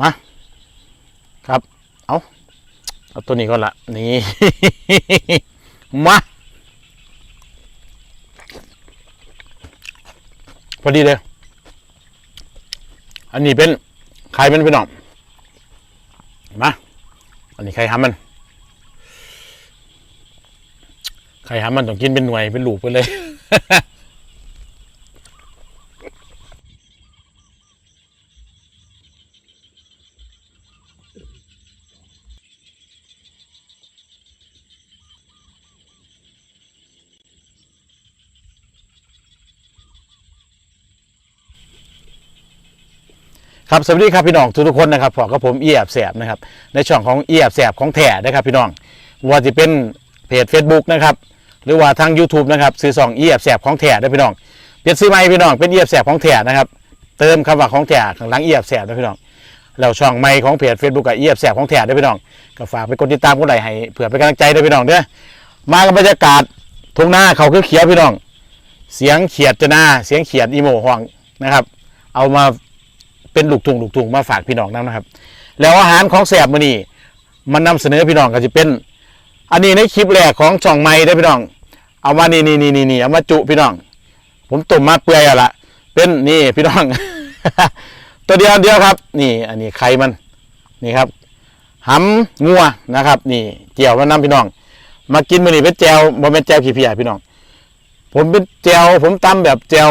มาครับ เอาเอาตัวนี้ก่อนละนี่มาพอดีเลย อันนี้เป็นไข่เป็นพี่น้องมาอันนี้ไข่หามันไข่หามันต้องกินเป็นหน่วยเป็นลูกไปเลย ครับสวัสดีครับพี่น้องทุกๆคนนะครับพอกับผมเอียบแสบนะครับในช่องของเอียบแสบของแท้นะครับพี่น้องว่าจะเป็นเพจ Facebook นะครับหรือว่าทาง YouTube นะครับซื้อสองเอียบแสบของแท้ได้พี่น้องเปลี่ยนซื้อใหม่พี่น้องเป็นเอียบแสบของแท้นะครับเติมคำว่าของแท้ข้างหลังเอียบแสบนะพี่น้องแล้วช่องใหม่ของเพจ Facebook กับเอียบแสบของแท้ได้พี่น้องก็ฝากไปกดติดตามกดไลค์ให้เผื่อเป็นกำลังใจด้พี่น้องเด้อมากับบรรยากาศทุ่งนาเขาคือเขียวพี่น้อง เสียงเขียดจะหน้าเสียงเขียดอีโมห้องนะครับ เอามา เป็นลูกทุงลูกทุงมาฝากพี่น้องนำนะครับ แล้วอาหารของแสบมือนี่มันนำเสนอพี่น้องก็จะเป็น อันนี้ในคลิปแรกของช่องไม้ได้พี่น้อง เอามานี่นี่นี่นี่นี่เอามาจุพี่น้อง ผมต้มมาเปื่อยอะละเป็นนี่พี่น้อง ตัวเดียวเดียวครับ นี่ อันนี้ไข่มันนี่ครับหำงัวนะครับ นี่เจียวมันนำพี่น้อง มากินมือนี่เป็นแจวบ่เป็นแจวขี้เพียพี่น้อง ผมเป็นแจวผมตำแบบแจว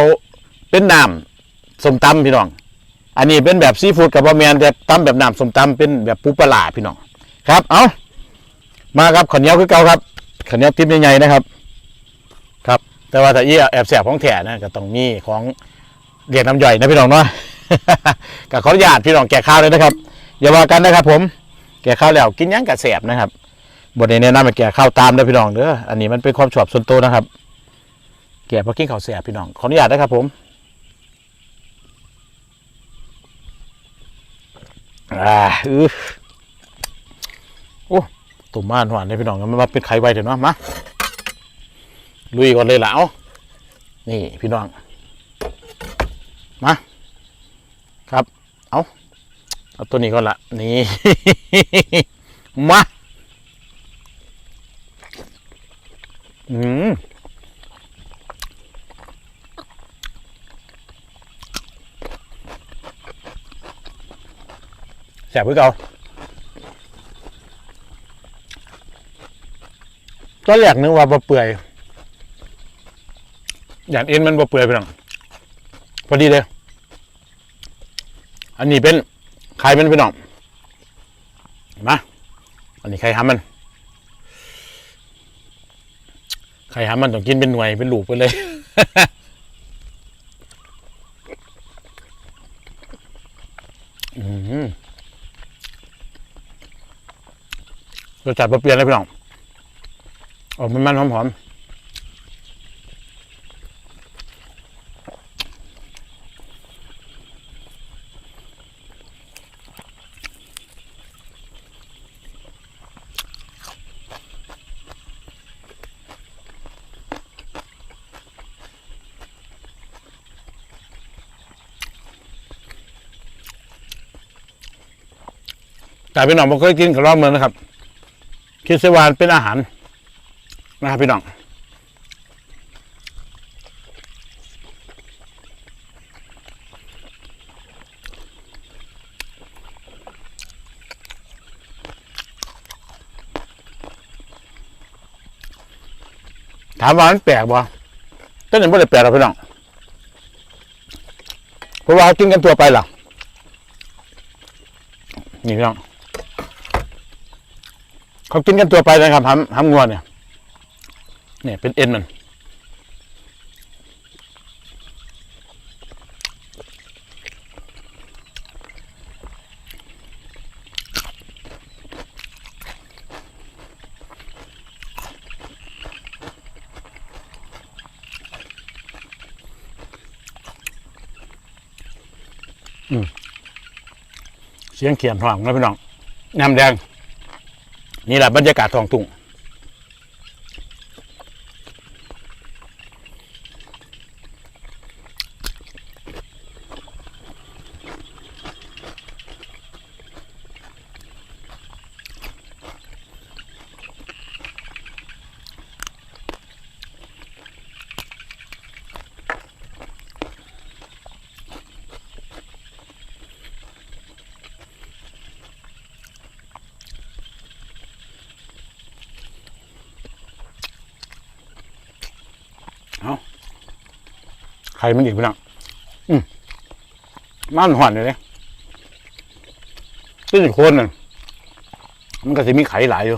เป็นน้ำส้มตำพี่น้อง อันนี้เป็นแบบซีฟู้ดกับบะเมียนแต่ตำแบบน้ำส้มตำเป็นแบบปูปลาพี่น้องครับ เอามาครับข้าวเนียวคือเก่าครับข้าวเนียวติ๊บใหญ่ๆนะครับ ครับ แต่ว่าถ้าอีแอบแสบของแถนะก็ต้องมีของเรียกน้ำย่อยนะพี่น้องเนาะกับขออนุญาตพี่น้องแก่ข้าวเลยนะครับอย่าว่ากันนะครับ ผม แก่ข้าวแล้วกินยังกับแสบนะครับบทในแนะนำให้แก่ข้าวตามนะพี่น้องเด้ออันนี้มันเป็นความชอบส่วนตัวนะครับ แก่เพราะกินข้าวแสบพี่น้องขออนุญาตนะครับผม อ่าอือโอ้ตุ่มม่านหวานเลยพี่น้องมันมาเป็นไข่ไวเถอะเนาะมาลุยก่อนเลยล่ะเอานี่พี่น้อง มา ครับ เอาเอาตัวนี้ก่อนละนี่ มา สบเพื่อเก่าตอนแรกนึกว่าบะเปื่อยอย่างเอ็นมันบะเปื่อยไปหน่อยพอดีเลย อันนี้เป็นไข่มันไปหน่องมาอันนี้ไข่หามันไข่หามันต้องกินเป็นหน่วยเป็นหลูกไปเลย อืม รสชาติเปลี่ยนเลยพี่น้องออกมันมันๆหอมๆแต่พี่น้องบ่เคยกินกับรอบเมืองนะครับ คิดเสวานเป็นอาหารนะครับพี่น้องถามว่ามันแปลกบ่ก็ยังไม่ได้แปลกหรอกพี่น้องเพราะว่าเขากินกันตัวไปหรอนี่พี่น้อง เขากินกันตัวไปนะครับหำหำงัวเนี่ยเนี่ยเป็นเอ็นมันเสียงเขียนห่องนะพี่น้องน้ำแดง นี่แหละบรรยากาศทองทุ่ง ข่มันอีกพี่น้องอืมมันหอนเลยเนี่ยที่โคนน่ะมันก็จะมีไข่หลายอยู่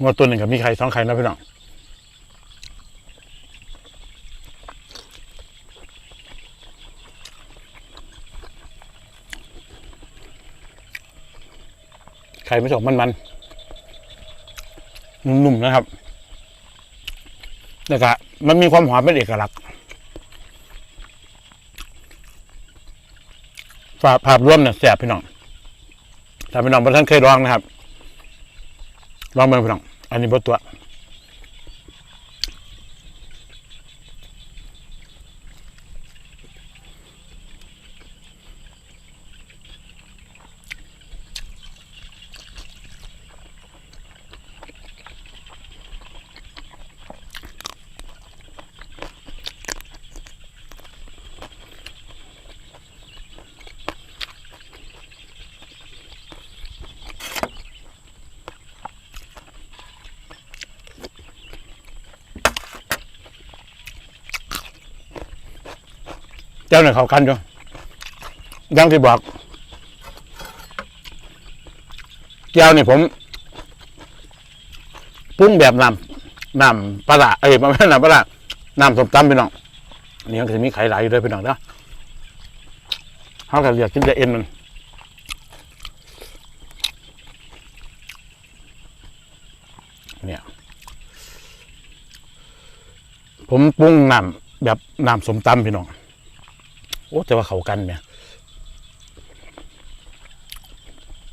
งวดตัวหนึ่งกับมีไข่สองไข่นะพี่น้องไข่ไม่ชอบมันๆนุ่มๆนะครับ แล้วก็มันมีความหอมเป็นเอกลักษณ์ฝาภาพรวมเนี่ยแสบพี่น้องถ้าพี่น้องบางท่านเคยลองนะครับ ลองเบิ่งพี่น้อง อันนี้บตัว เจ้าหน่อยเขากันอยู่ยังที่บอกเจ้านี่ผมปรุงแบบน้ำน้ำปลาเอ้ยไม่ใช่น้ำปลาน้ำสมตำพี่น้องอันนี่ก็จะมีไข่หลายอยู่ด้วยพี่น้องนะเขาก็เรียกกินแต่เอ็นมันเนี่ยผมปรุงน้ำแบบน้ำสมตำพี่น้อง โอ้แต่ว่าเขากันเนี่ย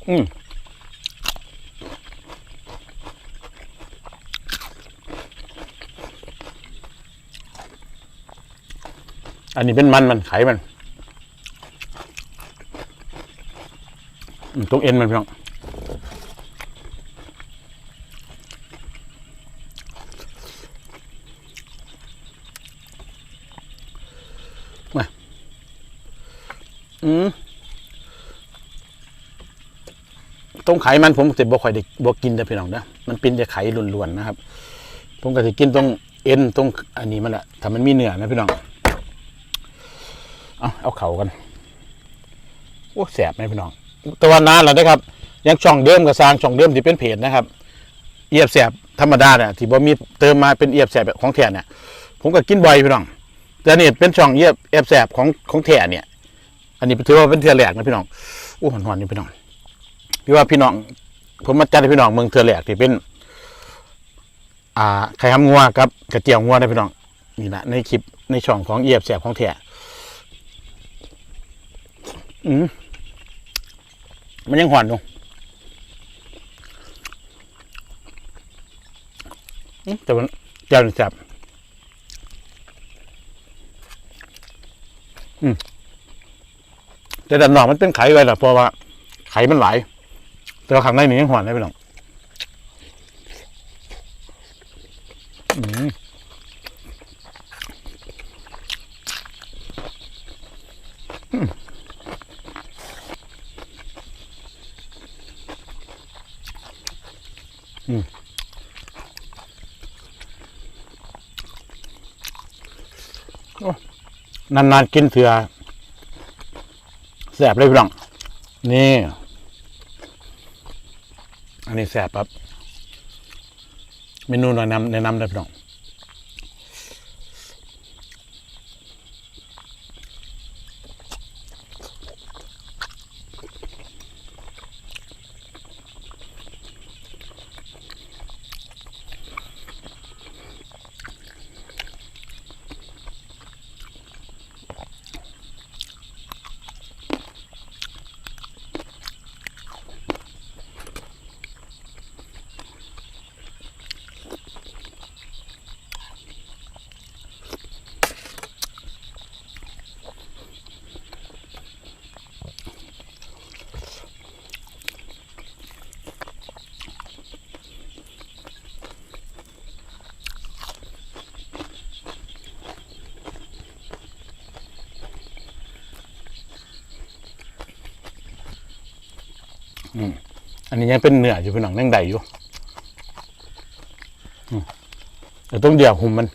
อืมอันนี้เป็นมันมันไขมันตรงเอ็นมันพี่น้อง อืมตรงไขมันผมจะบ่ค่อยได้บ่กินแต่พี่น้องนะมันเป็นแต่ไขล้วนๆนะครับ ผมก็จะกินตรงเอ็นตรงอันนี้มันแหละถ้ามันมีเนื้อนะพี่น้องเอาเอาเข่ากันโอ้แสบไหมพี่น้องต่ว่านานแล้วนะครับ ยังช่องเดิมกับสร้างช่องเดิมที่เป็นเพจนะครับ เอียบแสบธรรมดาเนี่ยที่บ่มีเติมมาเป็นเอียบแสบแบบของแท้เนี่ย ผมก็กินบ่อยพี่น้องแต่นี่เป็นช่องเอียบเอียบแสบของของแท้เนี่ย อันนี้ถือว่าเป็นเทือแหลกนะพี่น้องอู้หอนๆนี่พี่น้องพี่ว่าพี่น้อง ผมมาจัดให้พี่น้องเมืองเทือแหลกที่เป็น อ่าไข่ห้ำงัวกับกระเจียวงัวนะพี่น้องนี่นะในคลิปในช่องของเอียบแสบของแท้อืมมันยังหวานอยู่แต่มันเจ้าหนึ่งแซ่บอืม แต่ด้านนอกมันเป็นไข่ไว้แหละเพราะว่า ไข่มันหลายแต่ว่าข้างในนี่ยังหวานได้ไปหน่องอืมนานๆกินเถื่อ แสบเลยพี่น้องนี่ อันนี้แสบครับเมนูแนะนำแนะนำเลยพี่น้อง อันนี้ยังเป็นเนื้ออยู่เป็นหนังนั่งใดอยู่อืมแต่ต้องเดี่ยวหุ่มมัน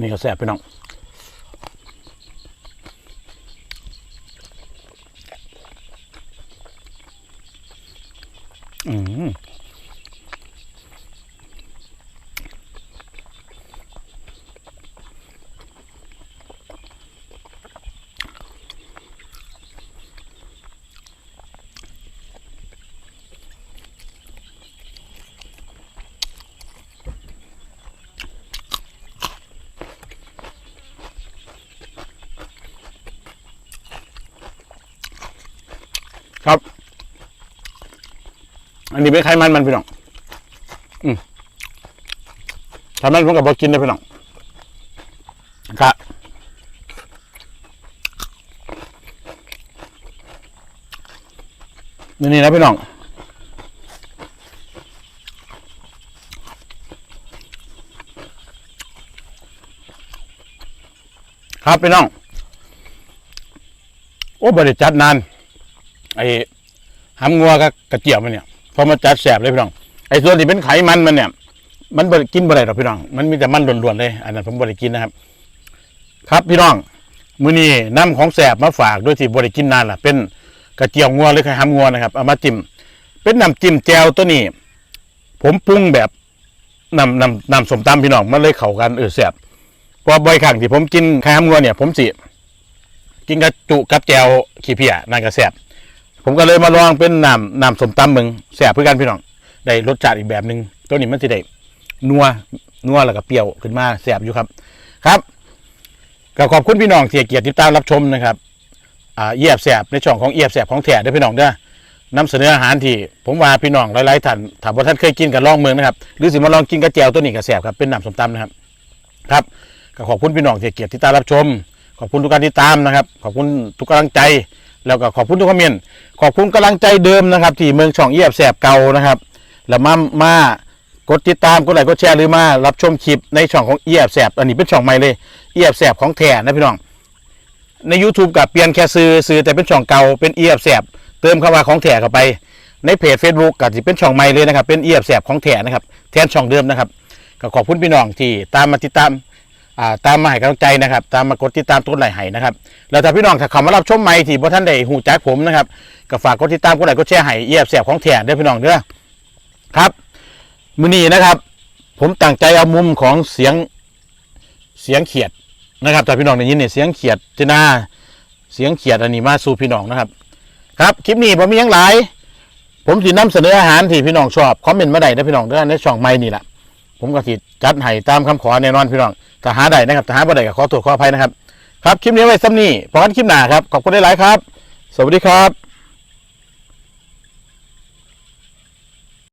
นี่ก็แสบไปหน้อง อืม ครับ อันนี้เป็นไขมันมันพี่น้องอืมทำนั้นผมกับบอกินได้พี่น้องครับนี่นะพี่น้องครับพี่น้อง โอ้บริจัดนาน ไอ้หำงัวกับกระเจี๊ยวมันเนี่ยพอมาจัดแสบเลยพี่น้องไอ้ส่วนที่เป็นไขมันมันเนี่ย มันบริกินบ่ได้หรอกพี่น้อง มันมีแต่มันล้วนๆเลยอันนั้นผมบริกินนะครับ ครับพี่น้องมื้อนี้น้ำของแสบมาฝากด้วยที่บริกินนานล่ะ เป็นกระเจียวงัวหรือไข่หำงัวนะครับเอามาจิ้มเป็นน้ำจิ้มแจวตัวนี้ ผมปรุงแบบน้ำน้ำน้ำสมตำพี่น้องมันเลยเข้ากันเออแสบเพอบ่อยครั้งที่ผมกินไข่หำงัวเนี่ย ผมสิกินกระจุกับแจวขี้เพียนั่นก็แสบ ผมก็เลยมาลองเป็นน้ำน้ำสมตำมึงแสบเพื่อกันพี่น้องได้รสชาติอีกแบบหนึ่งตัวนี้มันจะได้นัวนัวแล้วก็เปรี้ยวขึ้นมาแสบอยู่ครับ ครับก็ขอบคุณพี่น้องที่เกียรติติดตามรับชมนะครับอ่าเอียบแสบในช่องของเอียบแสบของแถเด้พี่น้องเด้อนำเสนออาหารที่ ผมว่าพี่น้องหลายๆท่านถามว่าท่านเคยกินกับลองเมืองนะครับ หรือสิมาลองกินกระเจียวตัวนี้กับแสบครับเป็นน้ำสมตำนะครับ ครับก็ขอบคุณพี่น้องที่เกียรติติดตามรับชม ขอบคุณทุกการติดตามนะครับ ขอบคุณทุกกำลังใจ แล้วก็ขอบคุณทุกคอมเมนต์ขอบคุณกำลังใจเดิมนะครับที่เมืองช่องเอียบแสบเก่านะครับแล้วมามากดติดตามกดไลค์กดแชร์หรือมารับชมคลิปในช่องของเอียบแสบอันนี้เป็นช่องใหม่เลยเอียบแสบของแท้นะพี่น้องใน YouTube กับเปลี่ยนแค่ซื้อซื้อแต่เป็นช่องเก่าเป็นเอียบแสบเติมคำว่าของแท้เข้าไป ในเพจ Facebook ก็จะเป็นช่องใหม่เลยนะครับเป็นเอียบแสบของแท้นะครับแทนช่องเดิมนะครับก็ขอบคุณพี่น้องที่ตามมาติดตาม อ่าตามมาให้กำลังใจนะครับ ตามมากดติดตามต้นไหลให้นะครับแล้วถ้าพี่น้องถ้าเขามารับชมใหม่ที่บ่ท่านได้หูจักผมนะครับก็ฝากกดติดตามกดไลค์กดแชร์ให้เอียบแสบของแท้เด้อพี่น้องเด้อครับมื้อนี้นะครับ ผมตั้งใจเอามุมของเสียงเสียงเขียดนะครับแต่พี่น้องได้ยินเนี่ยเสียงเขียดจะน่าเสียงเขียดอันนี้มาสู่พี่น้องนะครับ ครับคลิปนี้ผมมีหยังหลาย ผมสินำเสนออาหารที่พี่น้องชอบคอมเมนต์มาได้นะพี่น้องเด้อในช่องไม้นี่แหละผมก็สิจัดให้ตามคำขอแน่นอนพี่น้อง ถ้าหาได้นะครับถ้าหาบ่ได้ก็ขอตรวจขออภัยนะครับ ครับ คลิปนี้ไว้ซ้ำนี่พอกันคลิปหน้าครับ ขอบคุณได้หลายครับ สวัสดีครับ